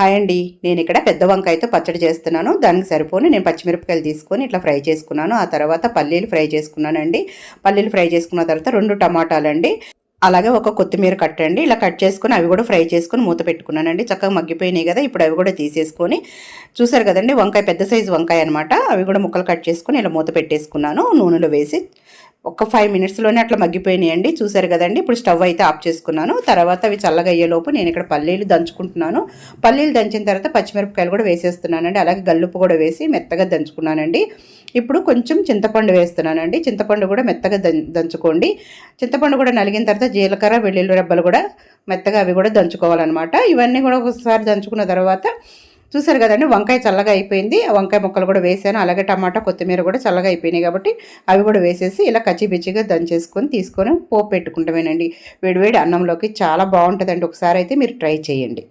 Hi అండి. నేను ఇక్కడ పెద్ద వంకాయతో పచ్చడి చేస్తున్నాను. దానికి సరిపోని నేను పచ్చిమిరపకాయలు తీసుకొని ఇట్లా ఫ్రై చేసుకున్నాను. ఆ తర్వాత పల్లీలు ఫ్రై చేసుకున్నానండి. పల్లీలు ఫ్రై చేసుకున్న తర్వాత రెండు టమాటాలండి. అలాగే ఒక కొత్తిమీర కట్టండి. ఇలా కట్ చేసుకొని అవి కూడా ఫ్రై చేసుకొని మూత పెట్టుకున్నానండి. చక్కగా మగ్గిపోయినాయి కదా. ఇప్పుడు అవి కూడా తీసేసుకొని చూసారు కదండి వంకాయ పెద్ద సైజు వంకాయ అనమాట అవి కూడా ముక్కలు కట్ చేసుకొని ఇలా మూత పెట్టేసుకున్నాను. నూనెలో వేసి ఒక ఫైవ్ మినిట్స్లోనే అట్లా మగ్గిపోయినాయండి. చూసారు కదండి. ఇప్పుడు స్టవ్ అయితే ఆఫ్ చేసుకున్నాను. తర్వాత అవి చల్లగా అయ్యేలోపు నేను ఇక్కడ పల్లీలు దంచుకుంటున్నాను. పల్లీలు దంచిన తర్వాత పచ్చిమిరపకాయలు కూడా వేసేస్తున్నానండి. అలాగే గల్లుపు కూడా వేసి మెత్తగా దంచుకున్నానండి. ఇప్పుడు కొంచెం చింతపండు వేస్తున్నానండి. చింతపండు కూడా మెత్తగా దంచుకోండి. చింతపండు కూడా నలిగిన తర్వాత జీలకర్ర వెల్లుల్లి రెబ్బలు కూడా మెత్తగా అవి కూడా దంచుకోవాలన్నమాట. ఇవన్నీ కూడా ఒకసారి దంచుకున్న తర్వాత చూసారు కదండి వంకాయ చల్లగా అయిపోయింది. వంకాయ ముక్కలు కూడా వేసాను. అలాగే టమాటా కొత్తిమీర కూడా చల్లగా అయిపోయినాయి కాబట్టి అవి కూడా వేసేసి ఇలా కచ్చిపిచ్చిగా దంచేసుకొని తీసుకొని పోపు పెట్టుకుంటామేనండి. వేడివేడి అన్నంలోకి చాలా బాగుంటుందండి. ఒకసారి అయితే మీరు ట్రై చేయండి.